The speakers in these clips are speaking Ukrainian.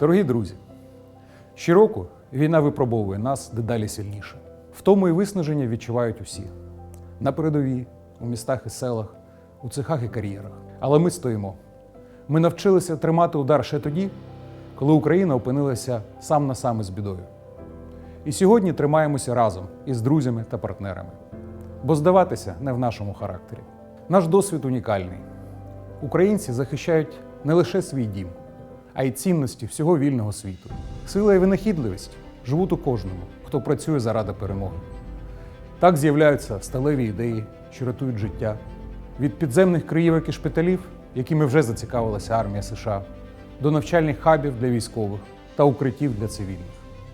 Дорогі друзі, щороку війна випробовує нас дедалі сильніше. Втому і виснаження відчувають усі на передовій, у містах і селах, у цехах і кар'єрах. Але ми стоїмо. Ми навчилися тримати удар ще тоді, коли Україна опинилася сам на сам із бідою. І сьогодні тримаємося разом із друзями та партнерами. Бо здаватися не в нашому характері. Наш досвід унікальний. Українці захищають не лише свій дім, а й цінності всього вільного світу. Сила і винахідливість живуть у кожному, хто працює заради перемоги. Так з'являються сталеві ідеї, що рятують життя від підземних криївок і шпиталів, якими вже зацікавилася армія США, до навчальних хабів для військових та укриттів для цивільних.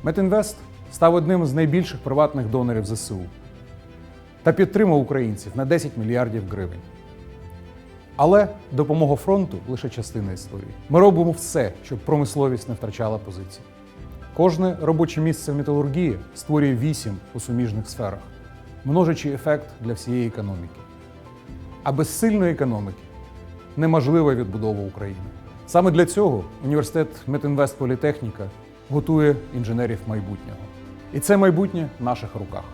Метінвест став одним з найбільших приватних донорів ЗСУ та підтримав українців на 10 мільярдів гривень. Але допомога фронту лише частина історії. Ми робимо все, щоб промисловість не втрачала позиції. Кожне робоче місце в металургії створює вісім у суміжних сферах, множачи ефект для всієї економіки. А без сильної економіки неможлива відбудова України. Саме для цього університет Метінвест Політехніка готує інженерів майбутнього. І це майбутнє в наших руках.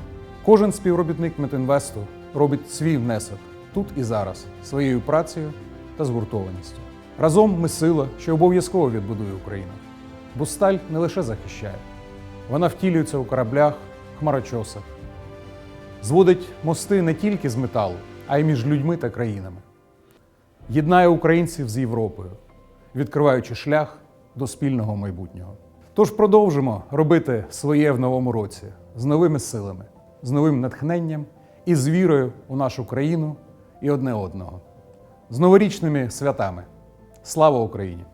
Кожен співробітник Метінвесту робить свій внесок тут і зараз своєю працею та згуртованістю. Разом ми сила, що обов'язково відбудує Україну. Бо сталь не лише захищає, вона втілюється у кораблях, хмарочосах, зводить мости не тільки з металу, а й між людьми та країнами. Єднає українців з Європою, відкриваючи шлях до спільного майбутнього. Тож продовжимо робити своє в новому році з новими силами, з новим натхненням і з вірою у нашу країну і одне одного. З новорічними святами. Слава Україні!